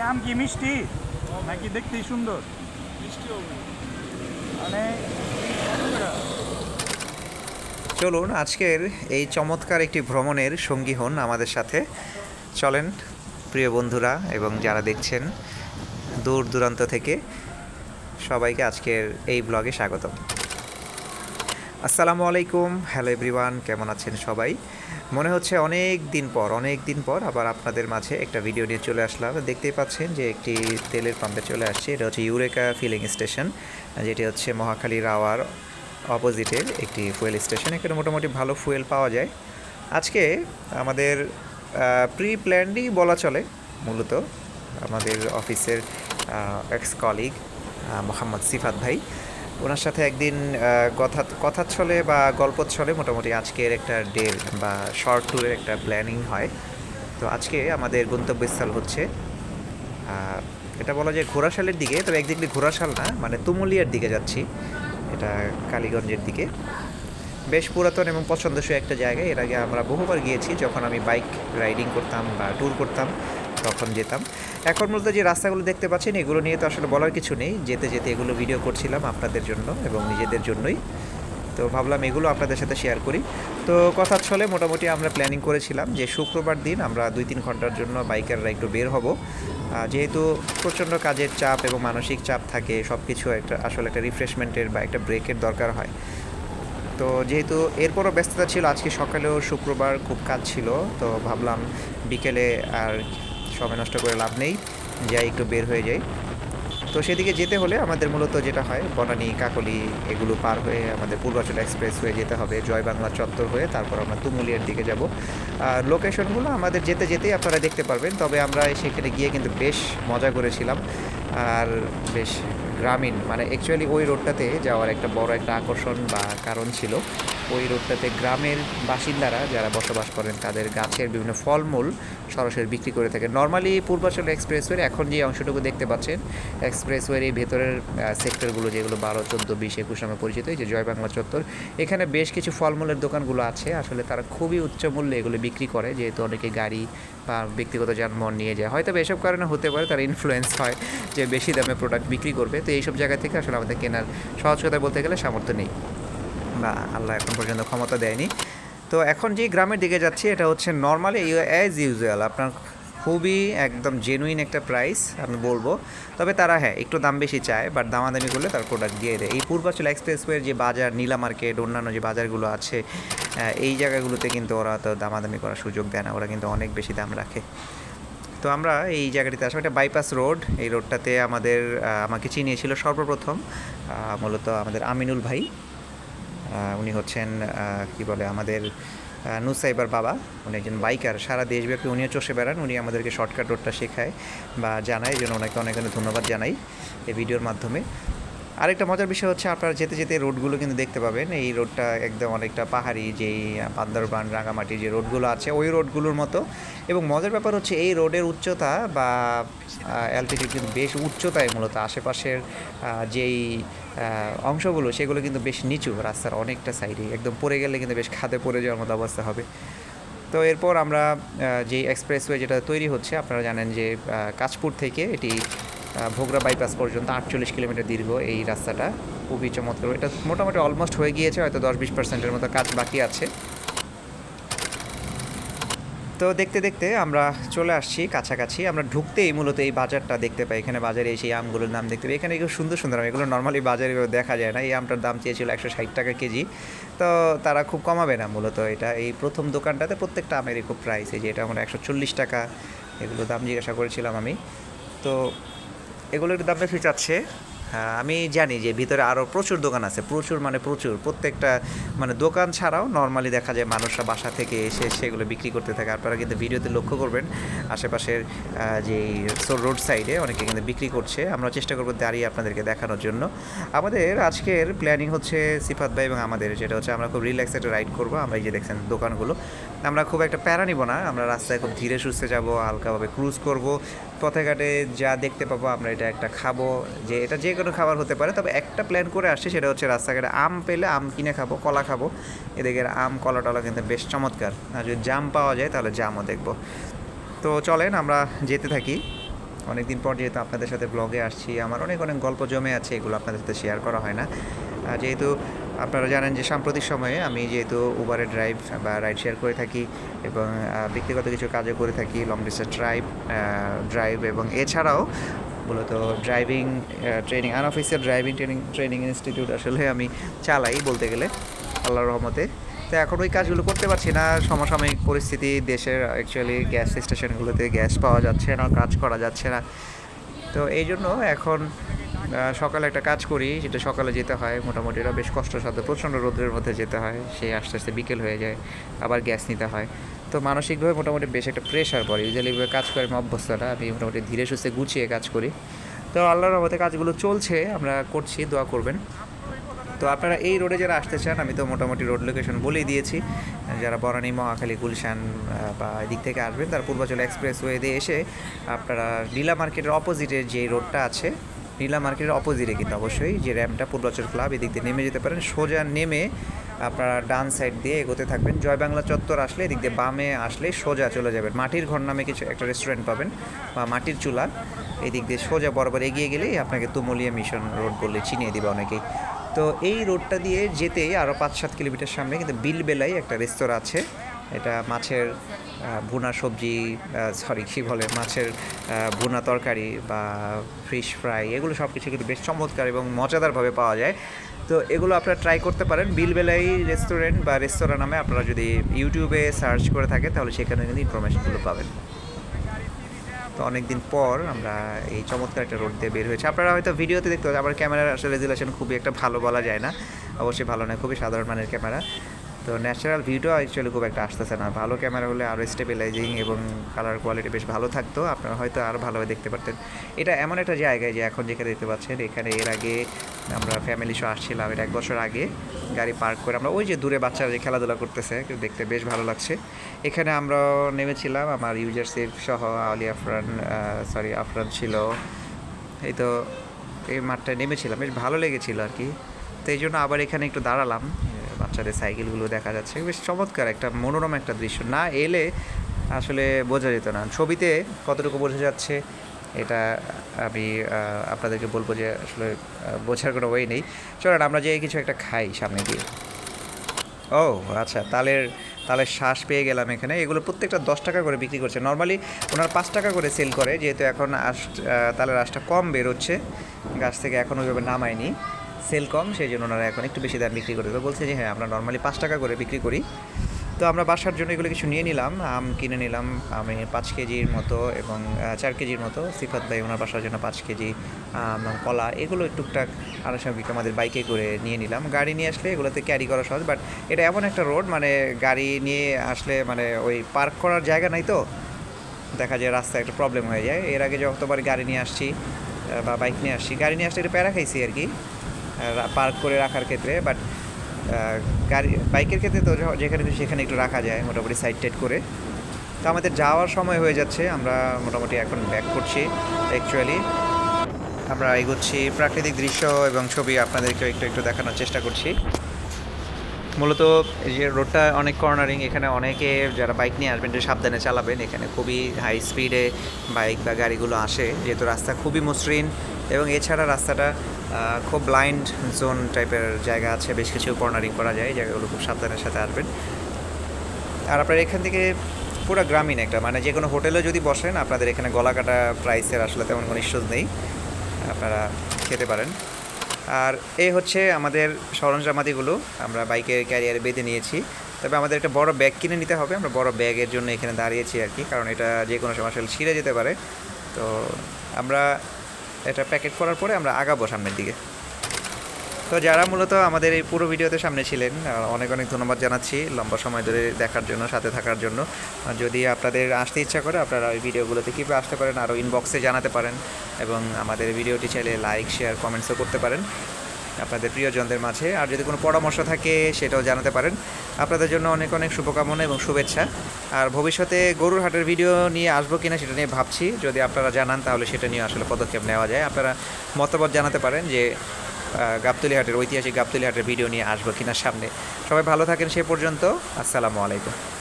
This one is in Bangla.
আম কি মিষ্টি? নাকি দেখতেই সুন্দর? মানে চলুন, আজকের এই চমৎকার একটি ভ্রমণের সঙ্গী হন আমাদের সাথে। চলেন, প্রিয় বন্ধুরা এবং যারা দেখছেন দূর দূরান্ত থেকে, সবাইকে আজকের এই ব্লগে স্বাগতম। আসসালামু আলাইকুম। হ্যালো এভরিওয়ান, কেমন আছেন সবাই? মনে হচ্ছে অনেক দিন পর, অনেক দিন পর আবার আপনাদের মাঝে একটা ভিডিও নিয়ে চলে আসলাম। দেখতেই পাচ্ছেন যে একটি তেলের পাম্পে চলে আসছে। এটা হচ্ছে ইউরেকা ফিলিং স্টেশন, যেটি হচ্ছে মহাখালী রাওয়ার অপোজিটের একটি ফুয়েল স্টেশন। এখানে মোটামুটি ভালো ফুয়েল পাওয়া যায়। আজকে আমাদের প্রি প্ল্যান্ডই বলা চলে, মূলত আমাদের অফিসের এক্স কলিগ মোহাম্মদ সিফাত ভাই। ওনার সাথে একদিন কথা কথা ছলে বা গল্প ছলে মোটামুটি আজকের একটা ডে বা শর্ট ট্যুরের একটা প্ল্যানিং হয়। তো আজকে আমাদের গন্তব্যস্থল হচ্ছে এটা বলা যায় ঘোড়াশালের দিকে, তবে একদিকে ঘোড়াশাল না মানে তুমুলিয়ার দিকে যাচ্ছি। এটা কালীগঞ্জের দিকে। বেশ পুরাতন এবং পছন্দসই একটা জায়গা, এর আগে আমরা বহুবার গিয়েছি, যখন আমি বাইক রাইডিং করতাম বা ট্যুর করতাম। তখন যেতাম। এখন মূলত যে রাস্তাগুলো দেখতে পাচ্ছেন, এগুলো নিয়ে তো আসলে বলার কিছু নেই। যেতে যেতে এগুলো ভিডিও করছিলাম আপনাদের জন্য এবং নিজেদের জন্যই। তো ভাবলাম এগুলো আপনাদের সাথে শেয়ার করি। তো কথা চলে মোটামুটি আমরা প্ল্যানিং করেছিলাম যে শুক্রবার দিন আমরা দুই তিন ঘণ্টার জন্য বাইকাররা একটু বের হব। যেহেতু প্রচণ্ড কাজের চাপ এবং মানসিক চাপ থাকে সব কিছু একটা আসলে একটা রিফ্রেশমেন্টের বা একটা ব্রেকের দরকার হয়। তো যেহেতু এরপরও ব্যস্ততা ছিল, আজকে সকালেও শুক্রবার খুব কাজ ছিল, তো ভাবলাম বিকেলে আর সময় নষ্ট করে লাভ নেই, যাই একটু বের হয়ে যাই। তো সেদিকে যেতে হলে আমাদের মূলত যেটা হয়, বনানী, কাকলি এগুলো পার হয়ে আমাদের পূর্বাচল এক্সপ্রেস হয়ে যেতে হবে, জয় বাংলা চত্বর হয়ে তারপর আমরা তুমুলিয়ার দিকে যাব। আর লোকেশনগুলো আমাদের যেতে যেতেই আপনারা দেখতে পারবেন, তবে আমরা সেখানে গিয়ে কিন্তু বেশ মজা করেছিলাম। আর বেশ গ্রামীণ মানে অ্যাকচুয়ালি ওই রোডটাতে যাওয়ার একটা বড় একটা আকর্ষণ বা কারণ ছিল। ওই রোডটাতে গ্রামের বাসিন্দারা যারা বসবাস করেন, তাদের গাছের বিভিন্ন ফলমূল সরাসরি বিক্রি করে থাকে। নর্মালি পূর্বাচল এক্সপ্রেসওয়ের এখন যে অংশটুকু দেখতে পাচ্ছেন এক্সপ্রেসওয়ের এই ভেতরের সেক্টরগুলো যেগুলো বারো, চোদ্দ, বিশ, একুশ নামে পরিচিত, এই যে জয় বাংলা চত্বর, এখানে বেশ কিছু ফলমূলের দোকানগুলো আছে। আসলে তারা খুবই উচ্চ মূল্যে এগুলো বিক্রি করে, যেহেতু অনেকে গাড়ি বা ব্যক্তিগত যানবাহন নিয়ে যায়। হয়তো এসব কারণে হতে পারে, তার ইনফ্লুয়েন্স হয় যে বেশি দামে প্রোডাক্ট বিক্রি করবে। তো এইসব জায়গা থেকে আসলে আমাদের কেনার সহজ কথা বলতে গেলে সামর্থ্য নেই। বা আল্লাহ এখন পর্যন্ত ক্ষমতা দেয়নি। তো এখন যে গ্রামের দিকে যাচ্ছি, এটা হচ্ছে নর্মালি অ্যাজ ইউজুয়াল আপনার খুবই একদম জেনুইন একটা প্রাইস আমি বলব। তবে তারা হ্যাঁ একটু দাম বেশি চায় বাট দামাদামি করলে তার প্রোডাক্ট দিয়ে দেয়। এই পূর্বাচল এক্সপ্রেসওয়ের যে বাজার, নীলা মার্কেট অন্যান্য যে বাজারগুলো আছে এই জায়গাগুলোতে কিন্তু ওরা তো দামাদামি করার সুযোগ দেয় না, ওরা কিন্তু অনেক বেশি দাম রাখে। তো আমরা এই জায়গাটিতে আসলে একটা বাইপাস রোড এই রোডটাতে আমাদের আমাকে চিনিয়েছিল সর্বপ্রথম মূলত আমাদের আমিনুল ভাই। উনি হচ্ছেন কি বলে, আমাদের নুসাইবার বাবা। উনি একজন বাইকার, সারা দেশব্যাপী উনিও চষে বেড়ান, উনি আমাদেরকে শর্টকাট রোডটা শেখায় বা জানায়, এই জন্য ওনাকে অনেক অনেক ধন্যবাদ জানাই এই ভিডিওর মাধ্যমে। আরেকটা মজার বিষয় হচ্ছে, আপনারা যেতে যেতে রোডগুলো কিন্তু দেখতে পাবেন। এই রোডটা একদম অনেকটা পাহাড়ি, যেই বান্দরবান, রাঙামাটি যে রোডগুলো আছে, ওই রোডগুলোর মতো। এবং মজার ব্যাপার হচ্ছে, এই রোডের উচ্চতা বা অ্যালটিটিউড কিন্তু বেশ উচ্চতায় মূলত আশেপাশের যেই অংশগুলো, সেগুলো কিন্তু বেশ নিচু রাস্তার অনেকটা সাইডে একদম পড়ে গেলে কিন্তু বেশ খাদে পড়ে যাওয়ার মতো অবস্থা হবে। তো এরপর আমরা যে এক্সপ্রেসওয়ে যেটা তৈরি হচ্ছে, আপনারা জানেন যে কাঁচপুর থেকে এটি ভোগরা বাইপাস পর্যন্ত আটচল্লিশ কিলোমিটার দীর্ঘ এই রাস্তাটা। খুবই চমৎকার। এটা মোটামুটি অলমোস্ট হয়ে গিয়েছে, হয়তো দশ বিশ পার্সেন্টের মতো কাজ বাকি আছে। তো দেখতে দেখতে আমরা চলে আসছি কাছাকাছি। আমরা ঢুকতেই মূলত এই বাজারটা দেখতে পাই। এখানে বাজারে এসে আমগুলোর দাম দেখতে পাই। এখানে এগুলো সুন্দর সুন্দর আম। এগুলো নর্মালি বাজারে দেখা যায় না। এই আমটার দাম চেয়েছিল একশো ষাট টাকা কেজি। তো তারা খুব কমাবে না মূলত এটা। এই প্রথম দোকানটাতে প্রত্যেকটা আমেরই খুব প্রাইস এই যে এটা আমরা একশো চল্লিশ টাকা। এগুলো দাম জিজ্ঞাসা করেছিলাম আমি। তো এগুলোর দাম বেশি চাচ্ছে আমি জানি যে ভিতরে আরও প্রচুর দোকান আছে, প্রচুর মানে প্রচুর। প্রত্যেকটা মানে দোকান ছাড়াও নর্মালি দেখা যায় মানুষরা বাসা থেকে এসে সেগুলো বিক্রি করতে থাকে। আপনারা কিন্তু ভিডিওতে লক্ষ্য করবেন, আশেপাশের যে রোড সাইডে অনেকে কিন্তু বিক্রি করছে। আমরা চেষ্টা করব দাঁড়িয়ে আপনাদেরকে দেখানোর জন্য। আমাদের আজকের প্ল্যানিং হচ্ছে সিফাত ভাই এবং আমাদের, যেটা হচ্ছে আমরা খুব রিল্যাক্স একটা রাইড করব। আমরা এই যে দেখছেন দোকানগুলো আমরা খুব একটা প্যারা নিব না, আমরা রাস্তায় খুব ধীরে সুস্থে যাব, হালকাভাবে ক্রুজ করব। পথে ঘাটে যা দেখতে পাবো আমরা এটা একটা খাব, যে এটা যে কোনো খাবার হতে পারে। তবে একটা প্ল্যান করে আসছে, সেটা হচ্ছে রাস্তাঘাটে আম পেলে আম কিনে খাব, কলা খাব। এদিকে আম কলা টলা কিন্তু বেশ চমৎকার। আর যদি জাম পাওয়া যায়, তাহলে জামও দেখব। তো চলেন, আমরা যেতে থাকি। অনেকদিন পর যেহেতু আপনাদের সাথে ব্লগে আসছি, আমার অনেক অনেক গল্প জমে আছে, এগুলো আপনাদের সাথে শেয়ার করা হয় না। যেহেতু আপনারা জানেন যে সাম্প্রতিক সময়ে আমি যেহেতু উবারে ড্রাইভ বা রাইড শেয়ার করে থাকি এবং ব্যক্তিগত কিছু কাজও করে থাকি লং ডিস্টেন্স ড্রাইভ ড্রাইভ এবং এছাড়াও মূলত driving training unofficial driving training training institute আসলে আমি চালাই বলতে গেলে, আল্লাহর রহমতে। তো এখন ওই কাজগুলো করতে পারছি না, সমসাময়িক পরিস্থিতি, দেশের অ্যাকচুয়ালি গ্যাস স্টেশনগুলোতে গ্যাস পাওয়া যাচ্ছে না, কাজ করা যাচ্ছে না। তো এই জন্য এখন সকালে একটা কাজ করি যেটা সকালে যেতে হয়। মোটামুটি এটা বেশ কষ্টসাধ্য, প্রচণ্ড রোদ্রের মধ্যে যেতে হয়। সেই আস্তে আস্তে বিকেল হয়ে যায়, আবার গ্যাস নিতে হয়। তো মানসিকভাবে মোটামুটি বেশ একটা প্রেশার পড়ে। ইউজুয়ালি কাজ করে আমি অভ্যস্তটা আমি মোটামুটি ধীরে সুস্থে গুছিয়ে কাজ করি। তো আল্লাহর রহমতে কাজগুলো চলছে, আমরা করছি, দোয়া করবেন। তো আপনারা এই রোডে যারা আসতে চান, আমি তো মোটামুটি রোড লোকেশন বলেই দিয়েছি। যারা বরানি মহাখালী, গুলশান বা এদিক থেকে আসবেন, তার পূর্বাচল এক্সপ্রেস ওয়ে দিয়ে এসে আপনারা নীলা মার্কেটের অপোজিটের যে রোডটা আছে নীলা মার্কেটের অপোজিটে কিন্তু অবশ্যই, যে র্যামটা পূর্বাচল ক্লাব এদিক দিয়ে নেমে যেতে পারেন। সোজা নেমে আপনারা ডান সাইড দিয়ে এগোতে থাকবেন। জয় বাংলা চত্বর আসলে এদিক দিয়ে বামে আসলে সোজা চলে যাবেন। মাটির ঘর নামে কিছু একটা রেস্টুরেন্ট পাবেন, বা মাটির চুলা। এদিক দিয়ে সোজা বরাবর এগিয়ে গেলেই আপনাকে তুমুলিয়া মিশন রোড বললে চিনিয়ে দিবে অনেকেই। তো এই রোডটা দিয়ে যেতেই আরও পাঁচ সাত কিলোমিটার সামনে কিন্তু বিলবেলায় একটা রেস্তোরাঁ আছে। এটা মাছের ভুনা সবজি সরি কী বলে, মাছের ভুনা তরকারি বা ফিশ ফ্রাই এগুলো সব কিছু কিন্তু বেশ চমৎকার এবং মজাদারভাবে পাওয়া যায়। তো এগুলো আপনারা ট্রাই করতে পারেন। বিলবেলাই রেস্টুরেন্ট বা রেস্তোরাঁ নামে আপনারা যদি ইউটিউবে সার্চ করে থাকেন তাহলে সেখানে কিন্তু ইনফরমেশনগুলো পাবেন। তো অনেকদিন পর আমরা এই চমৎকার একটা রোড দিয়ে বের হয়েছে। আপনারা হয়তো ভিডিওতে দেখতে পাচ্ছেন আমার ক্যামেরার আসলে রেজুলেশন খুবই একটা ভালো বলা যায় না। অবশ্যই ভালো নয়, খুবই সাধারণ মানের ক্যামেরা তো ন্যাচারাল ভিডিও অ্যাকচুয়ালি খুব একটা আসতেছে না। ভালো ক্যামেরা হলে আরও স্টেবিলাইজিং এবং কালার কোয়ালিটি বেশ ভালো থাকতো। আপনারা হয়তো আরও ভালোভাবে দেখতে পারতেন। এটা এমন একটা জায়গায় যে এখন যেখানে দেখতে পাচ্ছেন, এখানে এর আগে আমরা ফ্যামিলি শো আসছিলাম, এটা এক বছর আগে। গাড়ি পার্ক করে আমরা ওই যে দূরে বাচ্চারা যে খেলাধুলা করতেছে দেখতে বেশ ভালো লাগছে। এখানে আমরা নেমেছিলাম, আমার ইউজার সেফ সহ আলী আফরান সরি আফরান ছিল। এই তো এই মাঠটায় নেমেছিলাম, বেশ ভালো লেগেছিলো আর কি। তো এই জন্য আবার এখানে একটু দাঁড়ালাম। বাচ্চাদের সাইকেলগুলো দেখা যাচ্ছে। বেশ চমৎকার একটা মনোরম একটা দৃশ্য। না এলে আসলে বোঝা যেত না। ছবিতে কতটুকু বোঝা যাচ্ছে, এটা আমি আপনাদেরকে বলব যে আসলে বোঝার কোনো ওয়ে নেই। চলেন, আমরা যে কিছু একটা খাই সামনে দিয়ে। ও আচ্ছা তালের তালের শ্বাস পেয়ে গেলাম এখানে। এগুলো প্রত্যেকটা দশ টাকা করে বিক্রি করছে। নর্মালি ওনারা পাঁচ টাকা করে সেল করে, যেহেতু এখন আশ তালের আঁশটা কম বেরোচ্ছে। গাছ থেকে এখন ওইভাবে নামায়নি। সেল কম, সেই জন্য ওনারা এখন একটু বেশি দাম বিক্রি করে তো বলছে যে হ্যাঁ আমরা নর্মালি পাঁচ টাকা করে বিক্রি করি। তো আমরা বাসার জন্য এগুলো কিছু নিয়ে নিলাম, আম কিনে নিলাম, আমি পাঁচ কেজির মতো এবং চার কেজির মতো। সিফাত ভাই ওনার বাসার জন্য পাঁচ কেজি কলা, এগুলো টুকটাক আনুষঙ্গিক আমাদের বাইকে করে নিয়ে নিলাম। গাড়ি নিয়ে আসলে এগুলোতে ক্যারি করা সহজ বাট এটা এমন একটা রোড মানে গাড়ি নিয়ে আসলে মানে ওই পার্ক করার জায়গা নাই তো। দেখা যায় রাস্তায় একটা প্রবলেম হয়ে যায়। এর আগে যতবার গাড়ি নিয়ে আসছি বা বাইক নিয়ে আসছি, গাড়ি নিয়ে আসলে একটু প্যারা খাইছি আর কি। পার্ক করে রাখার ক্ষেত্রে বাট গাড়ি বাইকের ক্ষেত্রে তো যেখানে সেখানে একটু রাখা যায়, মোটামুটি সাইড টাইড করে। তো আমাদের যাওয়ার সময় হয়ে যাচ্ছে, আমরা মোটামুটি এখন ব্যাক করছি অ্যাকচুয়ালি আমরা এগোচ্ছি, প্রাকৃতিক দৃশ্য এবং ছবি আপনাদেরকে একটু একটু দেখানোর চেষ্টা করছি। মূলত এই যে রোডটা অনেক কর্নারিং এখানে অনেকে যারা বাইক নিয়ে আসবেন সাবধানে চালাবেন। এখানে খুবই হাই স্পিডে বাইক বা গাড়িগুলো আসে, যেহেতু রাস্তা খুবই মসৃণ। এবং এছাড়া রাস্তাটা খুব ব্লাইন্ড জোন টাইপের জায়গা আছে, বেশ কিছু কর্নারিং করা যায়, জায়গাগুলো খুব সাবধানের সাথে আসবেন। আর আপনার এখান থেকে পুরো গ্রামীণ একটা মানে যে কোনো হোটেলে যদি বসেন, আপনাদের এখানে গলা কাটা প্রাইসের আসলে তেমন কোনো ইস্যুজ নেই। আপনারা খেতে পারেন। আর এই হচ্ছে আমাদের সরঞ্জামাদিগুলো। আমরা বাইকের ক্যারিয়ারে বেঁধে নিয়েছি। তবে আমাদের একটা বড় ব্যাগ কিনে নিতে হবে। আমরা বড় ব্যাগের জন্য এখানে দাঁড়িয়েছি আর কি, কারণ এটা যে কোনো সময় আসলে ছিঁড়ে যেতে পারে। তো আমরা এটা প্যাকেট করার পরে আমরা আগাবো সামনের দিকে। তো যারা মূলত আমাদের এই পুরো ভিডিওতে সামনে ছিলেন অনেক অনেক ধন্যবাদ জানাচ্ছি লম্বা সময় ধরে দেখার জন্য, সাথে থাকার জন্য। যদি আপনাদের আসতে ইচ্ছা করে, আপনারা ওই ভিডিওগুলোতে কীভাবে আসতে পারেন, আরও ইনবক্সে জানাতে পারেন এবং আমাদের ভিডিওটি চাইলে লাইক শেয়ার কমেন্টসও করতে পারেন আপনাদের প্রিয়জনদের মাঝে। আর যদি কোনো পরামর্শ থাকে, সেটাও জানাতে পারেন। আপনাদের জন্য অনেক অনেক শুভকামনা এবং শুভেচ্ছা। আর ভবিষ্যতে গরুর হাটের ভিডিও নিয়ে আসব কিনা সেটা নিয়ে ভাবছি। যদি আপনারা জানান, তাহলে সেটা নিয়ে আসলে পদক্ষেপ নেওয়া যায়। আপনারা মতামত জানাতে পারেন যে আহ, গাবতলী হাটের ঐতিহাসিক গাবতলিহাটের ভিডিও নিয়ে আসব কিনা সামনে। সবাই ভালো থাকেন সে পর্যন্ত। আসসালামু আলাইকুম।